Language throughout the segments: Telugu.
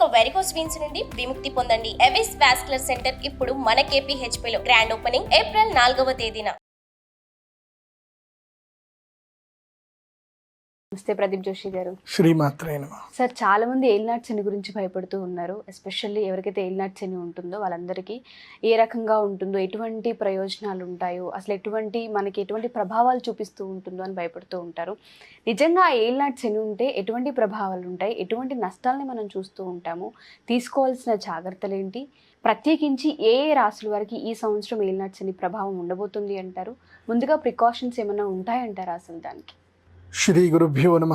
ఇక వెరికోస్ వీన్స్ నుండి విముక్తి పొందండి. ఎవిస్ వాస్కులర్ సెంటర్ ఇప్పుడు మన కేపీహెచ్పీలో లో గ్రాండ్ ఓపెనింగ్ ఏప్రిల్ నాలుగవ తేదీన. నమస్తే ప్రదీప్ జోషి గారు. శ్రీమాత్రే నమ. సార్ చాలా మంది ఏలినాటి శని గురించి భయపడుతూ ఉన్నారు. ఎస్పెషల్లీ ఎవరికైతే ఏలినాటి శని ఉంటుందో వాళ్ళందరికీ ఏ రకంగా ఉంటుందో ఎటువంటి ప్రయోజనాలు ఉంటాయో అసలు ఎటువంటి మనకి ఎటువంటి ప్రభావాలు చూపిస్తూ ఉంటుందో అని భయపడుతూ ఉంటారు. నిజంగా ఆ ఏలినాటి శని ఉంటే ఎటువంటి ప్రభావాలు ఉంటాయి? ఎటువంటి నష్టాలని మనం చూస్తూ ఉంటాము? తీసుకోవాల్సిన జాగ్రత్తలు ఏంటి? ప్రత్యేకించి ఏ ఏ రాసుల వారికి ఈ సంవత్సరం ఏలినాటి శని ప్రభావం ఉండబోతుంది అంటారు? ముందుగా ప్రికాషన్స్ ఏమైనా ఉంటాయంటారా అసలు దానికి? శ్రీ గురుభ్యో నమ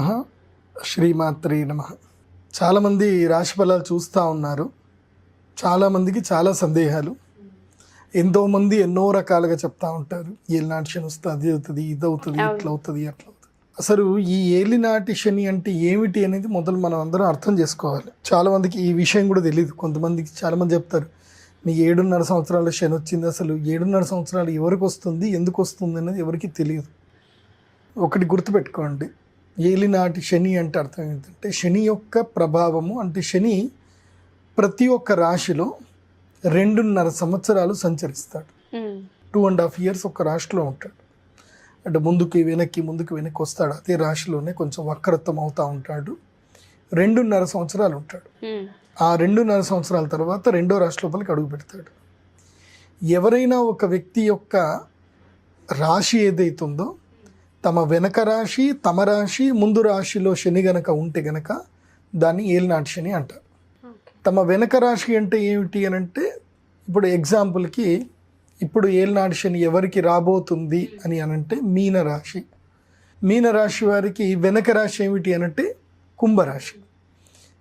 శ్రీమాత్రే నమ. చాలామంది రాశి ఫలాలు చూస్తూ ఉన్నారు. చాలామందికి చాలా సందేహాలు. ఎంతోమంది ఎన్నో రకాలుగా చెప్తా ఉంటారు. ఏలినాటి శని వస్తుంది అది అవుతుంది ఇది అవుతుంది ఇట్లా అవుతుంది అట్లా అవుతుంది అసలు ఈ ఏలినాటి శని అంటే ఏమిటి అనేది మొదలు మనం అందరం అర్థం చేసుకోవాలి. చాలా మందికి ఈ విషయం కూడా తెలియదు కొంతమందికి చాలా మంది చెప్తారు మీ ఏడున్నర సంవత్సరాల శని వచ్చింది అసలు. ఏడున్నర సంవత్సరాలు ఎవరికి వస్తుంది? ఎందుకు వస్తుంది? అనేది ఎవరికి తెలియదు. ఒకటి గుర్తుపెట్టుకోండి. ఏలినాటి శని అంటే అర్థం ఏంటంటే శని యొక్క ప్రభావము అంటే శని ప్రతి ఒక్క రాశిలో రెండున్నర సంవత్సరాలు సంచరిస్తాడు. టూ అండ్ హాఫ్ ఇయర్స్ ఒక రాశిలో ఉంటాడు. అంటే ముందుకి వెనక్కి ముందుకు వెనక్కి వస్తాడు. అదే రాశిలోనే కొంచెం వక్రత్వం అవుతూ ఉంటాడు. రెండున్నర సంవత్సరాలు ఉంటాడు. మ్మ్. ఆ రెండున్నర సంవత్సరాల తర్వాత రెండో రాశి లోపలికి అడుగు పెడతాడు. ఎవరైనా ఒక వ్యక్తి యొక్క రాశి ఏదైతుందో తమ వెనక రాశి తమ రాశి ముందు రాశిలో శని గనక ఉంటే గనక దాన్ని ఏలినాటి శని అంటారు. తమ వెనక రాశి అంటే ఏమిటి అని అంటే ఇప్పుడు ఎగ్జాంపుల్కి ఇప్పుడు ఏలినాటి శని ఎవరికి రాబోతుంది అని అనంటే మీన రాశి. మీన రాశి వారికి వెనక రాశి ఏమిటి అనంటే కుంభరాశి.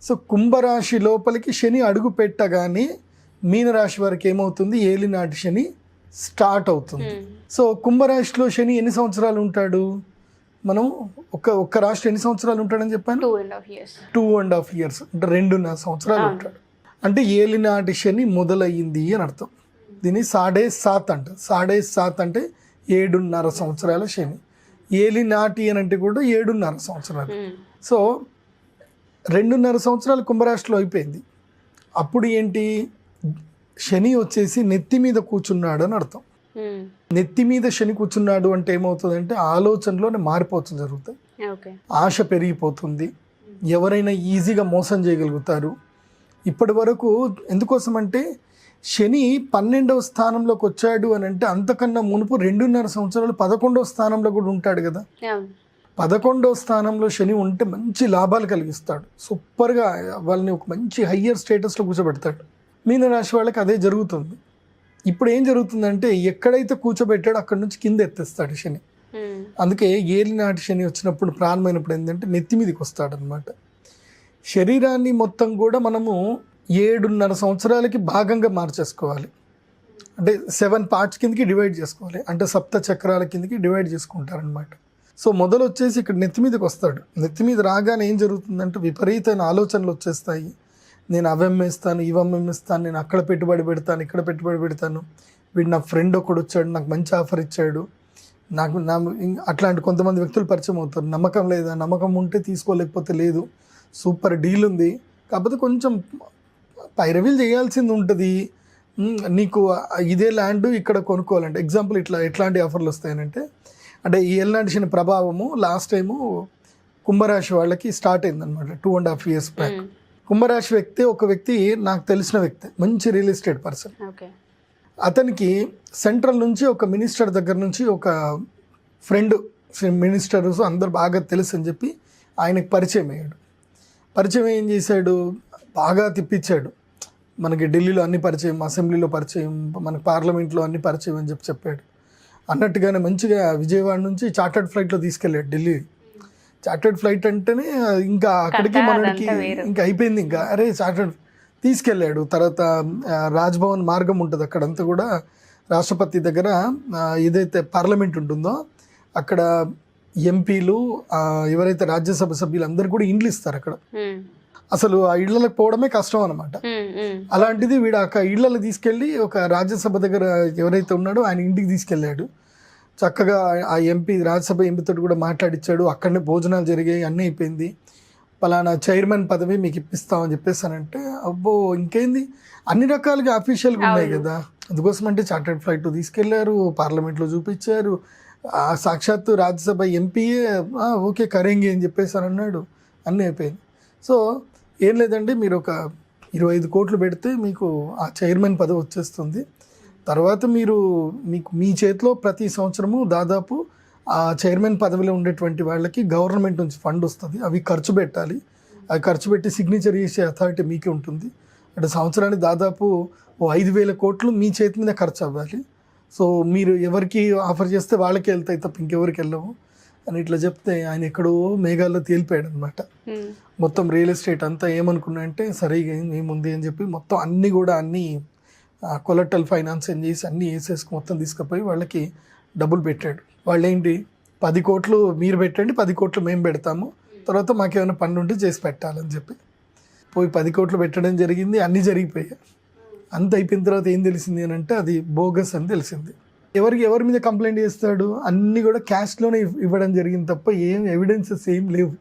సో కుంభరాశి లోపలికి శని అడుగు పెట్టగానే మీనరాశి వారికి ఏమవుతుంది? ఏలినాటి శని స్టార్ట్ అవుతుంది. మ్మ్. సో కుంభరాశిలో శని ఎన్ని సంవత్సరాలు ఉంటాడు? మనం ఒక ఒక్క రాశి ఎన్ని సంవత్సరాలు ఉంటాడని చెప్పాను? Two and half years two and half years అంటే రెండున్నర సంవత్సరాలు ఉంటాడు. అంటే ఏలినాటి శని మొదలయ్యింది అని అర్థం. దీన్ని సాడే సాత్ అంట. సాడే సాత్ అంటే ఏడున్నర సంవత్సరాల శని. ఏలినాటి అని అంటే కూడా ఏడున్నర సంవత్సరాలు. సో రెండున్నర సంవత్సరాలు కుంభరాశిలో అయిపోయింది. అప్పుడు ఏంటి? శని వచ్చేసి నెత్తి మీద కూర్చున్నాడు అని అర్థం నెత్తి మీద శని కూర్చున్నాడు అంటే ఏమవుతుందంటే ఆలోచనలోనే మారిపోతుంది జరుగుతాయి ఓకే. ఆశ పెరిగిపోతుంది. ఎవరైనా ఈజీగా మోసం చేయగలుగుతారు. ఇప్పటి వరకు ఎందుకోసం అంటే శని పన్నెండవ స్థానంలోకి వచ్చాడు అని అంటే అంతకన్నా మునుపు రెండున్నర సంవత్సరాలు పదకొండవ స్థానంలో కూడా ఉంటాడు కదా. పదకొండవ స్థానంలో శని ఉంటే మంచి లాభాలు కలిగిస్తాడు. సూపర్గా వాళ్ళని ఒక మంచి హయ్యర్ స్టేటస్లో కూర్చోబెడతాడు. మీనరాశి వాళ్ళకి అదే జరుగుతుంది. ఇప్పుడు ఏం జరుగుతుందంటే ఎక్కడైతే కూర్చోబెట్టాడో అక్కడ నుంచి కింద ఎత్తేస్తాడు శని. అందుకే ఏలినాటి శని వచ్చినప్పుడు ప్రారంభమైనప్పుడు ఏంటంటే నెత్తి మీదకి వస్తాడనమాట శరీరాన్ని మొత్తం కూడా మనము ఏడున్నర సంవత్సరాలకి భాగంగా మార్చేసుకోవాలి. అంటే సెవెన్ పార్ట్స్ కిందకి డివైడ్ చేసుకోవాలి. అంటే సప్త చక్రాల కిందకి డివైడ్ చేసుకుంటారనమాట సో మొదలు వచ్చేసి ఇక్కడ నెత్తి మీదకి వస్తాడు. నెత్తి మీద రాగానే ఏం జరుగుతుందంటే విపరీతమైన ఆలోచనలు వచ్చేస్తాయి. నేను అవెమ్మేస్తాను ఇవమ్మేస్తాను నేను అక్కడ పెట్టుబడి పెడతాను ఇక్కడ పెట్టుబడి పెడతాను. వీడు నా ఫ్రెండ్ ఒకడు వచ్చాడు నాకు మంచి ఆఫర్ ఇచ్చాడు. నాకు నా అట్లాంటి కొంతమంది వ్యక్తులు పరిచయం అవుతారు. నమ్మకం లేదా? నమ్మకం ఉంటే తీసుకోలేకపోతే లేదు. సూపర్ డీల్ ఉంది. కాకపోతే కొంచెం పైరవీలు చేయాల్సింది ఉంటుంది. నీకు ఇదే ల్యాండ్ ఇక్కడ కొనుక్కోవాలంటే ఎగ్జాంపుల్ ఇట్లా ఎట్లాంటి ఆఫర్లు వస్తాయనంటే అంటే ఈ ఎల్నాడిసిన ప్రభావము లాస్ట్ టైము కుంభరాశి వాళ్ళకి స్టార్ట్ అయిందనమాట two and half years back. కుంభరాశి వ్యక్తి ఒక వ్యక్తి నాకు తెలిసిన వ్యక్తి మంచి రియల్ ఎస్టేట్ పర్సన్. అతనికి సెంట్రల్ నుంచి ఒక మినిస్టర్ దగ్గర నుంచి ఒక ఫ్రెండ్ మినిస్టర్స్ అందరు బాగా తెలుసు అని చెప్పి ఆయనకు పరిచయం అయ్యాడు. పరిచయం ఏం చేశాడు? బాగా తిప్పించాడు మనకి ఢిల్లీలో అన్ని పరిచయం అసెంబ్లీలో పరిచయం మన పార్లమెంట్లో అన్ని పరిచయం అని చెప్పి చెప్పాడు. అన్నట్టుగానే మంచిగా విజయవాడ నుంచి చార్టర్డ్ ఫ్లైట్లో తీసుకెళ్ళాడు ఢిల్లీ చార్టర్డ్ ఫ్లైట్ అంటేనే ఇంకా అక్కడికి మనకి. ఇంకా అయిపోయింది ఇంకా అరే చార్టర్డ్ తీసుకెళ్ళాడు తర్వాత రాజ్భవన్ మార్గం ఉంటుంది అక్కడంతా కూడా రాష్ట్రపతి దగ్గర ఏదైతే పార్లమెంట్ ఉంటుందో అక్కడ ఎంపీలు ఎవరైతే రాజ్యసభ సభ్యులు అందరు కూడా ఇండ్లు ఇస్తారు అక్కడ. అసలు ఆ ఇళ్ళకు పోవడమే కష్టం అనమాట. అలాంటిది వీడు ఆ ఇళ్ళలో తీసుకెళ్ళి ఒక రాజ్యసభ దగ్గర ఎవరైతే ఉన్నాడో ఆయన ఇంటికి తీసుకెళ్ళాడు చక్కగా ఆ ఎంపీ రాజ్యసభ ఎంపీతో కూడా మాట్లాడిచ్చాడు. అక్కడనే భోజనాలు జరిగాయి అన్నీ అయిపోయింది. పలానా చైర్మన్ పదవి మీకు ఇప్పిస్తామని చెప్పేసానంటే అబ్బో ఇంకేంది? అన్ని రకాలుగా అఫీషియల్గా ఉన్నాయి. కదా. అందుకోసం అంటే చార్టెడ్ ఫ్లైట్ తీసుకెళ్ళారు పార్లమెంట్లో చూపించారు. ఆ సాక్షాత్తు రాజ్యసభ ఎంపీయే "ఆ, ఓకే కరేంగి అని చెప్పేసి అని అన్నాడు అన్నీ అయిపోయింది. సో ఏం లేదండి మీరు ఒక ఇరవై ఐదు కోట్లు పెడితే మీకు ఆ చైర్మన్ పదవి వచ్చేస్తుంది. తర్వాత మీరు మీకు మీ చేతిలో ప్రతి సంవత్సరము దాదాపు ఆ చైర్మన్ పదవిలో ఉండేటువంటి వాళ్ళకి గవర్నమెంట్ నుంచి ఫండ్ వస్తుంది. అవి ఖర్చు పెట్టాలి. అవి ఖర్చు పెట్టి సిగ్నేచర్ చేసే అథారిటీ మీకే ఉంటుంది. అంటే సంవత్సరానికి దాదాపు ఓ ఐదు వేల కోట్లు మీ చేతి మీద ఖర్చు అవ్వాలి. సో మీరు ఎవరికి ఆఫర్ చేస్తే వాళ్ళకే వెళ్తాయి తప్ప ఇంకెవరికి వెళ్ళవు అని ఇట్లా చెప్తే ఆయన ఎక్కడో మేఘాల్లో తేలిపోయాడు అనమాట. మొత్తం రియల్ ఎస్టేట్ అంతా ఏమనుకున్నా అంటే సరే ఇక ఏం- ఏముంది అని చెప్పి మొత్తం అన్నీ కూడా అన్నీ కొలెక్టల్ ఫైనాన్స్ అని చేసి అన్నీ వేసేసి మొత్తం తీసుకుపోయి వాళ్ళకి డబ్బులు పెట్టాడు. వాళ్ళు ఏంటి పది కోట్లు మీరు పెట్టండి పది కోట్లు మేము పెడతాము. తర్వాత మాకేమైనా పన్ను ఉంటే చేసి పెట్టాలని చెప్పి. పోయి పది కోట్లు పెట్టడం జరిగింది అన్నీ జరిగిపోయాయి. అంత అయిపోయిన తర్వాత ఏం తెలిసింది అని అంటే అది బోగస్ అని తెలిసింది. ఎవరికి ఎవరి మీద కంప్లైంట్ చేస్తాడు? అన్నీ కూడా క్యాష్లోనే ఇవ్వడం జరిగింది తప్ప ఏం ఎవిడెన్సెస్ ఏం లేవు.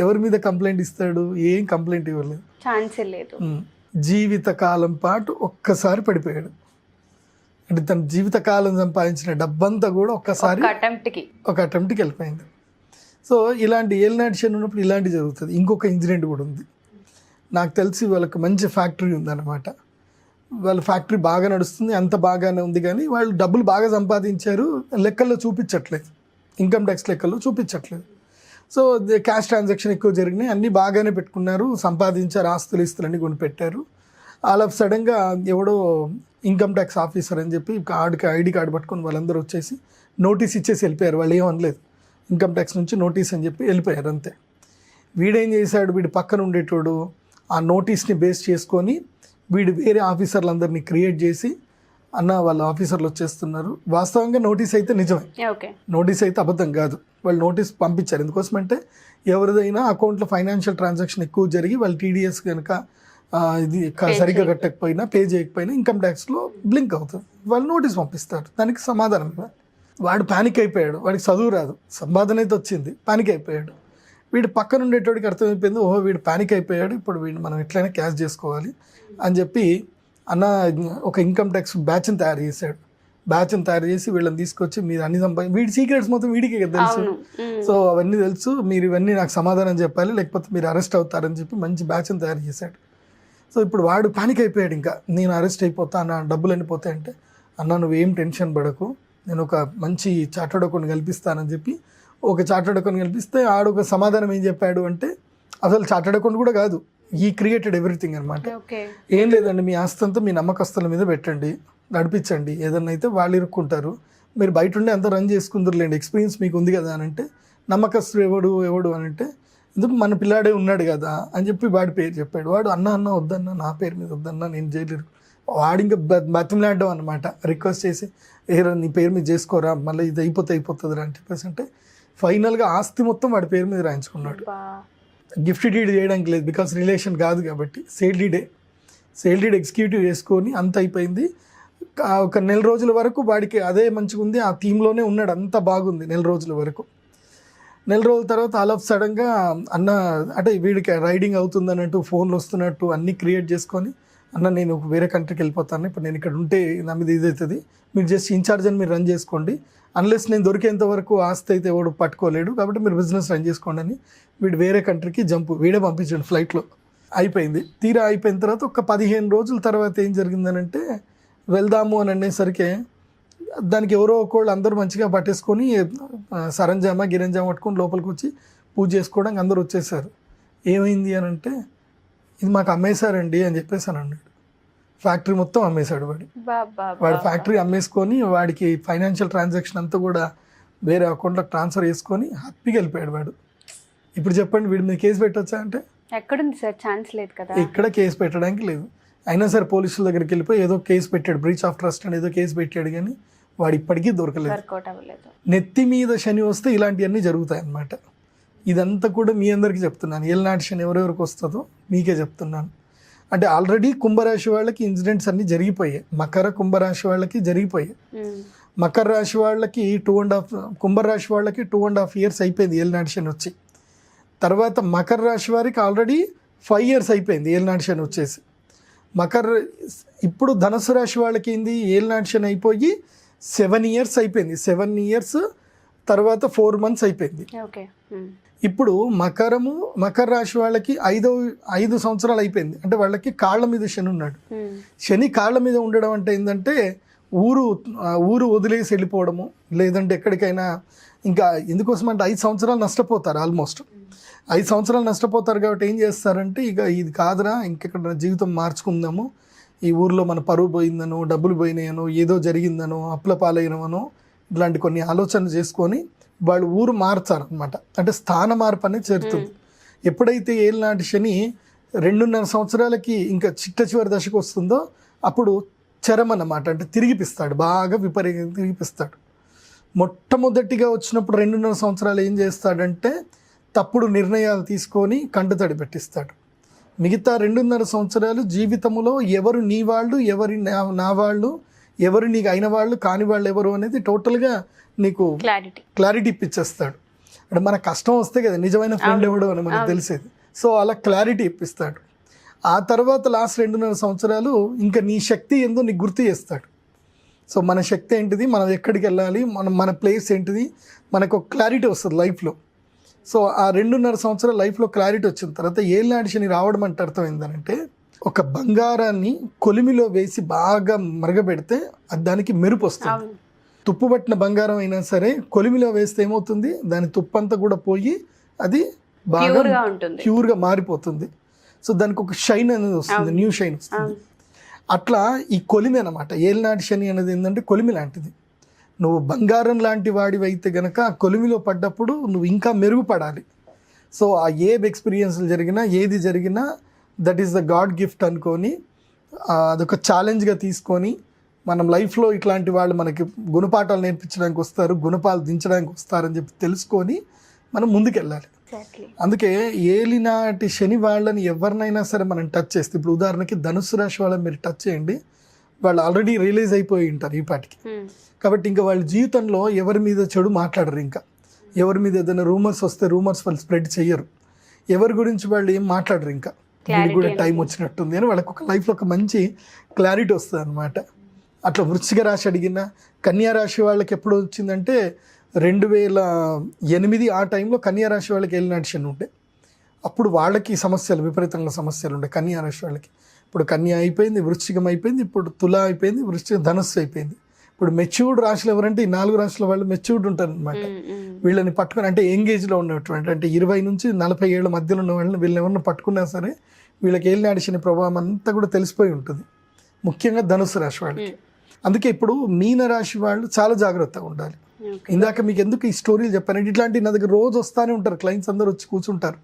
ఎవరి మీద కంప్లైంట్ ఇస్తాడు? ఏం కంప్లైంట్ ఇవ్వలేదు. ఛాన్సే లేదు. జీవితకాలం పాటు ఒక్కసారి పడిపోయాడు. అంటే తన జీవితకాలం సంపాదించిన డబ్బంతా కూడా ఒక్కసారి ఒక అటెంప్ట్కి వెళ్ళిపోయింది. సో ఇలాంటి ఏలినాడిషన్ ఉన్నప్పుడు ఇలాంటి జరుగుతుంది. ఇంకొక ఇన్సిడెంట్ కూడా ఉంది. నాకు తెలిసి వాళ్ళకి మంచి ఫ్యాక్టరీ ఉందన్నమాట. వాళ్ళ ఫ్యాక్టరీ బాగా నడుస్తుంది అంత బాగానే ఉంది కానీ వాళ్ళు డబ్బులు బాగా సంపాదించారు లెక్కల్లో చూపించట్లేదు. ఇన్కమ్ ట్యాక్స్ లెక్కల్లో చూపించట్లేదు. సో క్యాష్ ట్రాన్సాక్షన్ ఎక్కువ జరిగినాయి. అన్నీ బాగానే పెట్టుకున్నారు. సంపాదించారు ఆస్తులు ఇస్తులన్నీ కొని పెట్టారు ఆల్ ఆఫ్ సడన్గా ఎవడో ఇన్కమ్ ట్యాక్స్ ఆఫీసర్ అని చెప్పి కార్డుకి ఐడి కార్డు పట్టుకొని వాళ్ళందరూ వచ్చేసి నోటీస్ ఇచ్చేసి వెళ్ళిపోయారు. వాళ్ళు ఏమనలేదు ఇన్కమ్ ట్యాక్స్ నుంచి నోటీస్ అని చెప్పి వెళ్ళిపోయారు అంతే. వీడేం చేశాడు? వీడి పక్కన ఉండేటోడు ఆ నోటీస్ని బేస్ చేసుకొని వీడు వేరే ఆఫీసర్లందరినీ క్రియేట్ చేసి అన్న వాళ్ళ ఆఫీసర్లు వచ్చేస్తున్నారు. వాస్తవంగా నోటీస్ అయితే నిజమే. నోటీస్ అయితే అబద్ధం కాదు. వాళ్ళు నోటీస్ పంపించారు. ఎందుకోసం అంటే ఎవరిదైనా అకౌంట్లో ఫైనాన్షియల్ ట్రాన్సాక్షన్ ఎక్కువ జరిగి వాళ్ళు టీడీఎస్ కనుక ఇది సరిగ్గా. కట్టకపోయినా పే చేయకపోయినా ఇన్కమ్ ట్యాక్స్లో బ్లింక్ అవుతుంది వాళ్ళు నోటీస్ పంపిస్తారు. దానికి సమాధానం వాడు పానిక్ అయిపోయాడు. వాడికి చదువు రాదు. సంపాదన అయితే వచ్చింది. పానిక్ అయిపోయాడు. వీడు పక్కన ఉండేటోడికి అర్థమైపోయింది ఓహో వీడు పానిక్ అయిపోయాడు. ఇప్పుడు వీడు మనం ఎట్లయినా క్యాష్ చేసుకోవాలి అని చెప్పి అన్న ఒక ఇన్కమ్ ట్యాక్స్ బ్యాచ్ని తయారు చేశాడు. బ్యాచ్ని తయారు చేసి వీళ్ళని తీసుకొచ్చి మీరు అన్ని సంపాది వీడి సీక్రెట్స్ మొత్తం వీడికే తెలుసు. సో అవన్నీ తెలుసు. మీరు ఇవన్నీ నాకు సమాధానం చెప్పాలి. లేకపోతే మీరు అరెస్ట్ అవుతారని చెప్పి మంచి బ్యాచ్ని తయారు చేశాడు. సో ఇప్పుడు వాడు పానిక్ అయిపోయాడు ఇంకా. నేను అరెస్ట్ అయిపోతా నా డబ్బులు అనిపోతాయి అంటే అన్న నువ్వేం టెన్షన్ పడకు. నేను ఒక మంచి చార్టర్డ్ అకౌంట్ కల్పిస్తానని చెప్పి ఒక చార్టర్డ్ అకౌంట్ కల్పిస్తే ఆడు ఒక సమాధానం ఏం చెప్పాడు అంటే అసలు చార్టర్డ్ అకౌంట్ కూడా కాదు. ఈ క్రియేటెడ్ ఎవ్రీథింగ్ అనమాట ఏం లేదండి మీ ఆస్తి అంతా మీ నమ్మకస్తుల మీద పెట్టండి నడిపించండి. ఏదన్నా అయితే వాళ్ళు ఇరుక్కుంటారు. మీరు బయట ఉండి అంతా రన్ చేసుకుందరులేండి ఎక్స్పీరియన్స్ మీకు ఉంది కదా అని అంటే నమ్మకస్తుడు ఎవడు ఎవడు అని అంటే ఎందుకు మన పిల్లాడే ఉన్నాడు కదా అని చెప్పి వాడి పేరు చెప్పాడు. వాడు అన్న అన్న వద్దన్న నా పేరు మీద వద్దన్న నేను జైలు వాడు ఇంకా బతిమలాడడం అనమాట రిక్వెస్ట్ చేసి ఏరా నీ పేరు మీద చేసుకోరా మళ్ళీ ఇది అయిపోతే అయిపోతుంది అని చెప్పేసి అంటే ఫైనల్గా ఆస్తి మొత్తం వాడి పేరు మీద రాయించుకున్నాడు. గిఫ్ట్ డీడ్ చేయడానికి లేదు. బికాస్ రిలేషన్ కాదు కాబట్టి సేల్ డీడే సేల్ డీడ్ ఎగ్జిక్యూటివ్ చేసుకొని అంత అయిపోయింది. ఒక నెల రోజుల వరకు వాడికి అదే మంచిగా ఉంది. ఆ థీమ్లోనే ఉన్నాడు. అంత బాగుంది నెల రోజుల వరకు. నెల రోజుల తర్వాత ఆల్ ఆఫ్ సడన్గా అన్న అంటే వీడికి రైడింగ్ అవుతుంది అన్నట్టు ఫోన్లు వస్తున్నట్టు అన్నీ క్రియేట్ చేసుకొని అన్న నేను వేరే కంట్రీకి వెళ్ళిపోతాను. ఇప్పుడు నేను ఇక్కడ ఉంటే నా మీద ఇది అవుతుంది. మీరు జస్ట్ ఇన్ఛార్జ్ అని మీరు రన్ చేసుకోండి. అన్లెస్ నేను దొరికేంత వరకు ఆస్తి అయితే ఎవడు పట్టుకోలేడు. కాబట్టి మీరు బిజినెస్ రన్ చేసుకోండి అని వీడు వేరే కంట్రీకి జంప్ వీడే పంపించాడు ఫ్లైట్లో అయిపోయింది. తీరా అయిపోయిన తర్వాత ఒక పదిహేను రోజుల తర్వాత ఏం జరిగిందనంటే వెళ్దాము అని అనేసరికి దానికి ఎవరో ఒకళ్ళు అందరూ మంచిగా పట్టేసుకొని సరంజామా గిరంజామా పట్టుకొని లోపలికి వచ్చి పూజ చేసుకోవడానికి అందరూ వచ్చేసారు. ఏమైంది అని అంటే ఇది మాకు అమ్మేశారండి అని చెప్పేసి అని అన్నాడు. ఫ్యాక్టరీ మొత్తం అమ్మేశాడు వాడు. వాడి ఫ్యాక్టరీ అమ్మేసుకొని వాడికి ఫైనాన్షియల్ ట్రాన్సాక్షన్ అంతా కూడా వేరే అకౌంట్లోకి ట్రాన్స్ఫర్ చేసుకొని హ్యాపీగా వెళ్ళిపోయాడు వాడు. ఇప్పుడు చెప్పండి వీడి మీద కేసు పెట్టొచ్చా అంటే? ఎక్కడుంది సార్? ఛాన్స్ లేదు కదా. ఇక్కడ కేసు పెట్టడానికి లేదు. అయినా సరే పోలీసుల దగ్గరికి వెళ్ళిపోయి ఏదో కేసు పెట్టాడు బ్రీచ్ ఆఫ్ ట్రస్ట్ అని ఏదో కేసు పెట్టాడు కానీ వాడు ఇప్పటికీ దొరకలేదు. నెత్తి మీద శని వస్తే ఇలాంటివన్నీ జరుగుతాయి అన్నమాట ఇదంతా కూడా మీ అందరికీ చెప్తున్నాను. ఏళ్ళనాటి శని ఎవరెవరికి వస్తుందో మీకే చెప్తున్నాను. అంటే ఆల్రెడీ కుంభరాశి వాళ్ళకి ఇన్సిడెంట్స్ అన్నీ జరిగిపోయాయి. మకర కుంభరాశి వాళ్ళకి జరిగిపోయాయి. ఉమ్. మకర రాశి వాళ్ళకి టూ అండ్ హాఫ్ కుంభరాశి వాళ్ళకి టూ అండ్ హాఫ్ ఇయర్స్ అయిపోయింది ఏలినాటి శని వచ్చి. తర్వాత మకర రాశి వారికి ఆల్రెడీ ఫైవ్ ఇయర్స్ అయిపోయింది ఏలినాటి శని వచ్చేసి. మకర ఇప్పుడు ధనుసు రాశి వాళ్ళకి ఏంది? ఏలినాటి శని అయిపోయి సెవెన్ ఇయర్స్ అయిపోయింది. సెవెన్ ఇయర్స్ తర్వాత ఫోర్ మంత్స్ అయిపోయింది. ఇప్పుడు మకరము మకర రాశి వాళ్ళకి ఐదో ఐదు సంవత్సరాలు అయిపోయింది. అంటే వాళ్ళకి కాళ్ళ మీద శని ఉన్నాడు. శని కాళ్ళ మీద ఉండడం అంటే ఏంటంటే ఊరు ఊరు వదిలేసి వెళ్ళిపోవడము. లేదంటే ఎక్కడికైనా ఇంకా ఎందుకోసం అంటే ఐదు సంవత్సరాలు నష్టపోతారు ఆల్మోస్ట్. ఐదు సంవత్సరాలు నష్టపోతారు కాబట్టి ఏం చేస్తారంటే ఇక ఇది కాదురా ఇంకెక్కడ జీవితం మార్చుకుందాము. ఈ ఊర్లో మన పరువు పోయిందనో డబ్బులు పోయినాయనో ఏదో జరిగిందనో అప్పుల పాలైనవనో ఇట్లాంటి కొన్ని ఆలోచనలు చేసుకొని వాళ్ళు ఊరు మారుతారు అనమాట అంటే స్థాన మార్పు అనేది చేరుతుంది. ఎప్పుడైతే ఏళ్ళనాటి శని రెండున్నర సంవత్సరాలకి ఇంకా చిట్ట చివరి దశకు వస్తుందో అప్పుడు చరం అన్నమాట. అంటే తిరిగిపిస్తాడు బాగా విపరీతంగా తిరిగిపిస్తాడు. మొట్టమొదటిగా వచ్చినప్పుడు రెండున్నర సంవత్సరాలు ఏం చేస్తాడంటే తప్పుడు నిర్ణయాలు తీసుకొని కంటతడి పెట్టిస్తాడు. మిగతా రెండున్నర సంవత్సరాలు జీవితంలో ఎవరు నీ వాళ్ళు ఎవరి నా నా వాళ్ళు ఎవరు నీకు అయిన వాళ్ళు కాని వాళ్ళు ఎవరు అనేది టోటల్గా నీకు క్లారిటీ క్లారిటీ ఇప్పించేస్తాడు అంటే మన కష్టం వస్తే కదా నిజమైన ఫ్రెండ్ ఎవడు అని మనకు తెలిసేది. సో అలా క్లారిటీ ఇప్పిస్తాడు. ఆ తర్వాత లాస్ట్ రెండున్నర సంవత్సరాలు ఇంకా నీ శక్తి ఏందో నీకు గుర్తు చేస్తాడు. సో మన శక్తి ఏంటిది? మనం ఎక్కడికి వెళ్ళాలి? మనం మన ప్లేస్ ఏంటిది? మనకు ఒక క్లారిటీ వస్తుంది లైఫ్లో సో ఆ రెండున్నర సంవత్సరాల లైఫ్లో క్లారిటీ వచ్చిన తర్వాత ఏళ్ళనాటి శని రావడం అంటే అర్థం ఏంటంటే ఒక బంగారాన్ని కొలిమిలో వేసి బాగా మరగబెడితే అది దానికి మెరుపు వస్తుంది. తుప్పు పట్టిన బంగారం అయినా సరే కొలిమిలో వేస్తే ఏమవుతుంది? దాని తుప్పంతా కూడా పోయి అది బాగా ప్యూర్గా మారిపోతుంది. సో దానికి ఒక షైన్ అనేది వస్తుంది. న్యూ షైన్ వస్తుంది. అట్లా ఈ కొలిమి అనమాట ఏలినాటి శని అనేది ఏంటంటే కొలిమి లాంటిది. నువ్వు బంగారం లాంటి వాడివి అయితే గనక ఆ కొలిమిలో పడ్డప్పుడు నువ్వు ఇంకా మెరుగుపడాలి. సో ఆ ఏ ఎక్స్పీరియన్స్లు జరిగినా ఏది జరిగినా that is the god gift అనుకొని అదొక ఛాలెంజ్గా తీసుకొని మనం లైఫ్లో ఇట్లాంటి వాళ్ళు మనకి గుణపాఠాలు నేర్పించడానికి వస్తారు గుణపాలు దించడానికి వస్తారని చెప్పి తెలుసుకొని మనం ముందుకెళ్ళాలి. అందుకే ఏలినాటి శని వాళ్ళని ఎవరినైనా సరే మనం టచ్ చేస్తే ఇప్పుడు ఉదాహరణకి ధనుసు రాశి వాళ్ళని మీరు టచ్ చేయండి వాళ్ళు ఆల్రెడీ రిలీజ్ అయిపోయి ఉంటారు ఈ పాటికి. Hmm. కాబట్టి ఇంకా వాళ్ళ జీవితంలో ఎవరి మీద చెడు మాట్లాడరు ఇంకా. ఎవరి మీద ఏదైనా రూమర్స్ వస్తే రూమర్స్ వాళ్ళు స్ప్రెడ్ చేయరు ఎవరి గురించి వాళ్ళు ఏం మాట్లాడరు ఇంకా. వీడికి కూడా టైం వచ్చినట్టుంది అని వాళ్ళకి ఒక లైఫ్లో ఒక మంచి క్లారిటీ వస్తుంది అనమాట అట్లా వృశ్చిక రాశి అడిగిన కన్యా రాశి వాళ్ళకి ఎప్పుడు వచ్చిందంటే రెండు వేల ఎనిమిది ఆ టైంలో కన్యా రాశి వాళ్ళకి వెళ్ళినట్టు శని ఉంటే. అప్పుడు వాళ్ళకి సమస్యలు విపరీతంగా సమస్యలు ఉండే కన్యా రాశి వాళ్ళకి. ఇప్పుడు కన్యా అయిపోయింది వృశ్చికం అయిపోయింది ఇప్పుడు తుల అయిపోయింది వృశ్చిక ధనస్సు అయిపోయింది. ఇప్పుడు మెచ్యూర్డ్ రాశులు ఎవరంటే ఈ నాలుగు రాశుల వాళ్ళు మెచ్యూర్డ్ ఉంటారు అనమాట. వీళ్ళని పట్టుకుని అంటే ఎంగేజ్లో ఉన్నటువంటి అంటే ఇరవై నుంచి నలభై ఏళ్ళ మధ్యలో ఉన్న వాళ్ళని వీళ్ళని ఎవరిని పట్టుకున్నా సరే వీళ్ళకి ఏళ్ళు నడిచిన ప్రభావం అంతా కూడా తెలిసిపోయి ఉంటుంది. ముఖ్యంగా ధనుసు రాశి వాళ్ళకి. అందుకే ఇప్పుడు మీన రాశి వాళ్ళు చాలా జాగ్రత్తగా ఉండాలి. ఇందాక మీకు ఎందుకు ఈ స్టోరీలు చెప్పానంటే ఇట్లాంటి నా దగ్గర రోజు వస్తానే ఉంటారు. క్లయింట్స్ అందరూ వచ్చి కూర్చుంటారు.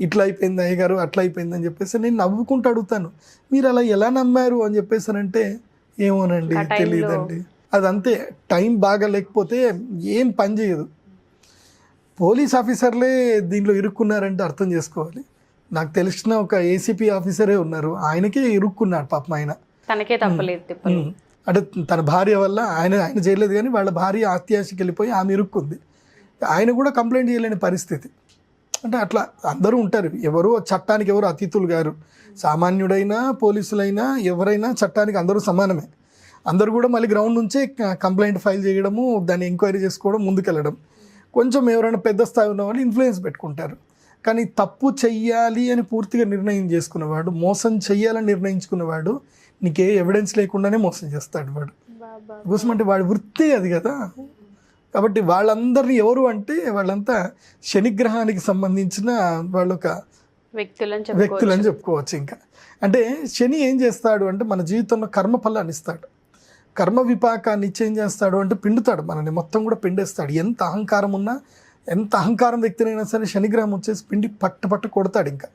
ఇట్లా అయిపోయింది అయ్య గారు అట్లా అయిపోయింది అని చెప్పేసి నేను నవ్వుకుంటూ అడుగుతాను. మీరు అలా ఎలా నమ్మారు అని చెప్పేసానంటే ఏమోనండి తెలియదండి. అది అంతే టైం బాగా లేకపోతే ఏం పని చేయదు. పోలీస్ ఆఫీసర్లే దీనిలో ఇరుక్కున్నారంటే అర్థం చేసుకోవాలి. నాకు తెలిసిన ఒక ఏసీపీ ఆఫీసరే ఉన్నారు. ఆయనకే ఇరుక్కున్నాడు పాపం ఆయన. తనకే తప్పలేదు. అంటే తన భార్య వల్ల ఆయన ఆయన చేయలేదు కానీ వాళ్ళ భార్య అత్యాశకి వెళ్ళిపోయి ఆమె ఇరుక్కుంది. ఆయన కూడా కంప్లైంట్ చేయలేని పరిస్థితి. అంటే అట్లా అందరూ ఉంటారు. ఎవరు చట్టానికి ఎవరు అతిథులు గారు. సామాన్యుడైనా పోలీసులైనా ఎవరైనా చట్టానికి అందరూ సమానమే. అందరూ కూడా మళ్ళీ గ్రౌండ్ నుంచే కంప్లైంట్ ఫైల్ చేయడము దాన్ని ఎంక్వైరీ చేసుకోవడం ముందుకెళ్ళడం. కొంచెం ఎవరైనా పెద్ద స్థాయి ఉన్న వాళ్ళు ఇన్ఫ్లుయెన్స్ పెట్టుకుంటారు. కానీ తప్పు చెయ్యాలి అని పూర్తిగా నిర్ణయం చేసుకున్నవాడు మోసం చెయ్యాలని నిర్ణయించుకున్నవాడు నీకే ఎవిడెన్స్ లేకుండానే మోసం చేస్తాడు వాడు. కోసం అంటే వాడి వృత్తి అది కదా. కాబట్టి వాళ్ళందరినీ ఎవరు అంటే వాళ్ళంతా శనిగ్రహానికి సంబంధించిన వాళ్ళు ఒక వ్యక్తులని వ్యక్తులు చెప్పుకోవచ్చు. అని చెప్పుకోవచ్చు ఇంకా. అంటే శని ఏం చేస్తాడు అంటే మన జీవితంలో కర్మ ఫలాన్ని ఇస్తాడు. కర్మ విపాకాన్ని ఇచ్చి చేస్తాడు అంటే పిండుతాడు మనని మొత్తం కూడా పిండేస్తాడు. ఎంత అహంకారం ఉన్నా ఎంత అహంకారం వ్యక్తినైనా సరే శనిగ్రహం వచ్చేసి పిండి పట్ట పట్ట కొడతాడు ఇంకా.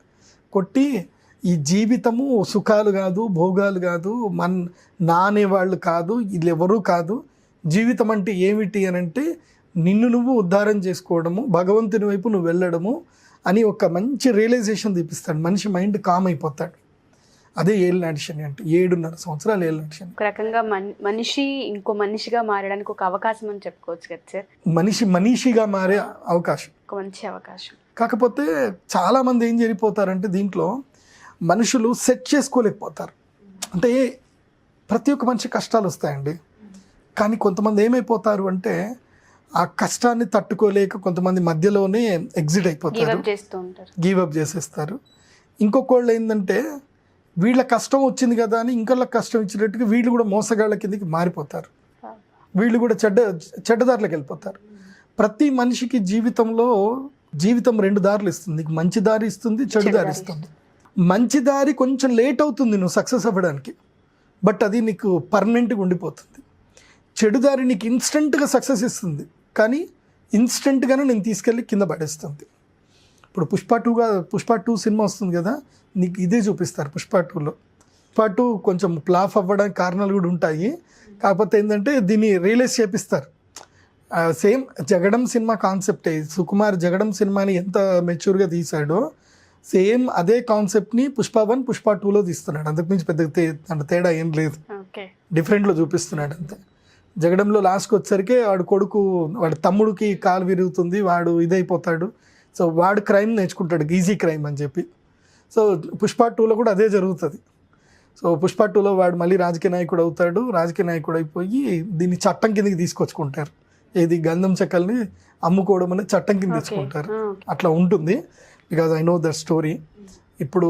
కొట్టి ఈ జీవితము సుఖాలు కాదు భోగాలు కాదు మన్ నానేవాళ్ళు కాదు వీళ్ళు ఎవరూ కాదు. జీవితం అంటే ఏమిటి అని అంటే నిన్ను నువ్వు ఉద్ధారం చేసుకోవడము భగవంతుని వైపు నువ్వు వెళ్ళడము అని ఒక మంచి రియలైజేషన్ తీపిస్తాడు. మనిషి మైండ్ కామ్ అయిపోతాడు. అదే ఏళ్ళు శని అంటే ఏడున్నర సంవత్సరాలు ఏళ్ళు శని ఒక రకంగా మన్- మనిషి ఇంకో మనిషిగా మారడానికి ఒక అవకాశం అని చెప్పుకోవచ్చు కదా సార్? మనిషి మనిషిగా మారే అవకాశం. ఒక మంచి అవకాశం. కాకపోతే చాలామంది ఏం జరిగిపోతారంటే దీంట్లో మనుషులు సెట్ చేసుకోలేకపోతారు. అంటే ప్రతి ఒక్క మనిషి కష్టాలు వస్తాయండి. కానీ కొంతమంది ఏమైపోతారు అంటే ఆ కష్టాన్ని తట్టుకోలేక కొంతమంది మధ్యలోనే ఎగ్జిట్ అయిపోతారు. గివ్ అప్ చేసేస్తారు. ఇంకొకళ్ళు ఏంటంటే వీళ్ళ కష్టం వచ్చింది కదా అని ఇంకొకళ్ళకి కష్టం ఇచ్చినట్టుగా వీళ్ళు కూడా మోసగాళ్ళ కిందకి మారిపోతారు. వీళ్ళు కూడా చెడ్డ చెడ్డదారులకు వెళ్ళిపోతారు. ప్రతి మనిషికి జీవితంలో జీవితం రెండు దారులు ఇస్తుంది. నీకు మంచి దారి ఇస్తుంది చెడు దారి ఇస్తుంది. మంచి దారి కొంచెం లేట్ అవుతుంది నువ్వు సక్సెస్ అవ్వడానికి. బట్ అది నీకు పర్మనెంట్గా ఉండిపోతుంది. చెడు దారి నీకు ఇన్స్టెంట్గా సక్సెస్ ఇస్తుంది. కానీ ఇన్స్టెంట్గానే నేను తీసుకెళ్ళి కింద పడేస్తుంది. ఇప్పుడు పుష్ప టూగా పుష్ప టూ సినిమా వస్తుంది కదా నీకు ఇదే చూపిస్తారు పుష్ప టూలో. పుష్ప టూ కొంచెం ఫ్లాప్ అవ్వడానికి కారణాలు కూడా ఉంటాయి. కాకపోతే ఏంటంటే దీన్ని రియలైజ్ చేపిస్తారు. సేమ్ జగడం సినిమా కాన్సెప్టే సుకుమార్ జగడం సినిమాని ఎంత మెచ్యూర్గా తీశాడో సేమ్ అదే కాన్సెప్ట్ని పుష్ప వన్ పుష్ప టూలో తీస్తున్నాడు. అంతకుమించి పెద్ద అంటే తేడా ఏం లేదు. డిఫరెంట్లో చూపిస్తున్నాడు అంతే. జగడంలో లాస్ట్కి వచ్చేసరికి వాడు కొడుకు వాడి తమ్ముడికి కాలు విరుగుతుంది వాడు ఇదైపోతాడు. సో వాడు క్రైమ్ నేర్చుకుంటాడు ఈజీ క్రైమ్ అని చెప్పి. సో పుష్ప టూలో కూడా అదే జరుగుతుంది. సో పుష్ప టూలో వాడు మళ్ళీ రాజకీయ నాయకుడు అవుతాడు రాజకీయ నాయకుడు అయిపోయి దీన్ని చట్టం కిందకి తీసుకొచ్చుకుంటారు. ఏది గంధం చెక్కల్ని అమ్ముకోవడం అనేది చట్టం కింద తెచ్చుకుంటారు అట్లా ఉంటుంది. Because I know that story. ఇప్పుడు